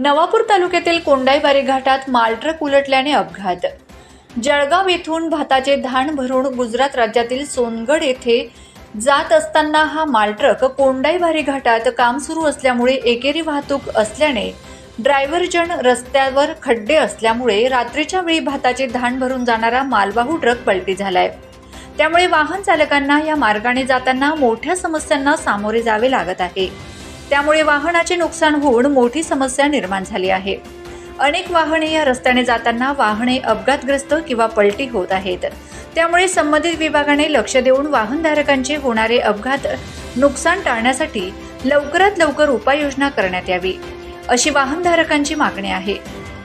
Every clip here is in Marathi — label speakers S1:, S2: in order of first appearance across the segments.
S1: नवापूर तालुक्यातील कोंडाईबारी घाटात मालट्रक उलटल्याने अपघात. जळगाव येथून भाताचे धान भरून गुजरात राज्यातील सोनगड येथे जात असताना हा मालट्रक कोंडाईबारी घाटात काम सुरू असल्यामुळे एकेरी वाहतूक असल्याने ड्रायव्हर जण रस्त्यावर खड्डे असल्यामुळे रात्रीच्या वेळी भाताचे धान भरून जाणारा मालवाहू ट्रक पलटी झालाय. त्यामुळे वाहन चालकांना या मार्गाने जाताना मोठ्या समस्यांना सामोरे जावे लागत आहे. त्यामुळे वाहनाचे नुकसान होऊन मोठी समस्या निर्माण झाली आहे. अनेक वाहने या रस्त्याने जाताना वाहने अपघातग्रस्त किंवा पलटी होत आहेत. त्यामुळे संबंधित विभागाने लक्ष देऊन वाहनधारकांचे होणारे अपघात नुकसान टाळण्यासाठी लवकरात लवकर उपाययोजना करण्यात यावी अशी वाहनधारकांची मागणी आहे.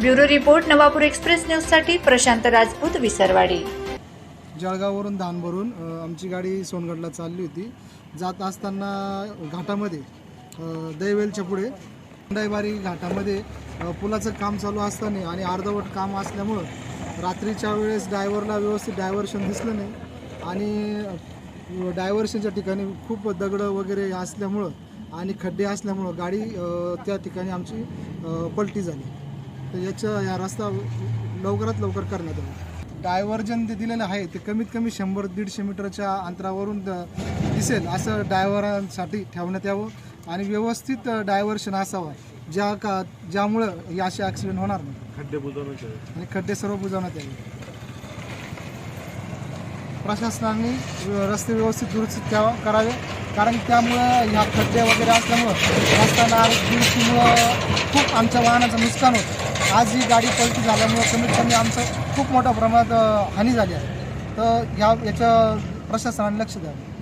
S1: ब्युरो रिपोर्ट नवापूर एक्सप्रेस न्यूजसाठी प्रशांत राजपूत विसरवाडी.
S2: जळगाववरून धानभरून आमची गाडी सोनगडला चालली होती. जात असताना घाटामध्ये दैवेलच्या पुढे. डायबारी घाटामध्ये पुलाचं काम चालू असताना आणि अर्धवट काम असल्यामुळं रात्रीच्या वेळेस डायव्हरला व्यवस्थित डायव्हर्शन दिसलं नाही. आणि डायव्हर्शनच्या ठिकाणी खूप दगडं वगैरे असल्यामुळं आणि खड्डे असल्यामुळं गाडी त्या ठिकाणी आमची पलटी झाली. तर याचा या रस्ता लवकरात लवकर करण्यात आला. डायव्हर्जन जे दिलेलं आहे ते कमीत कमी शंभर दीडशे मीटरच्या अंतरावरून दिसेल असं डायव्हरांसाठी ठेवण्यात यावं. आणि व्यवस्थित डायव्हर्शन असावं ज्या का ज्यामुळं हे असे ॲक्सिडेंट होणार नाही.
S3: खड्डे बुजवण्यात यावे.
S2: आणि खड्डे सर्व बुजवण्यात यावे. प्रशासनाने व्य- रस्ते व्यवस्थित दुरुस्तीत ठेवा करावे. कारण त्यामुळं ह्या खड्डे वगैरे असल्यामुळं रस्त्याला दुरुस्तीमुळं खूप आमच्या वाहनाचं नुकसान होतं. आज ही गाडी पलटी झाल्यामुळं कमीत कमी आमचं खूप मोठ्या प्रमाणात अ, हानी झाली आहे. तर ह्या याच्या प्रशासनाने लक्ष द्यावं.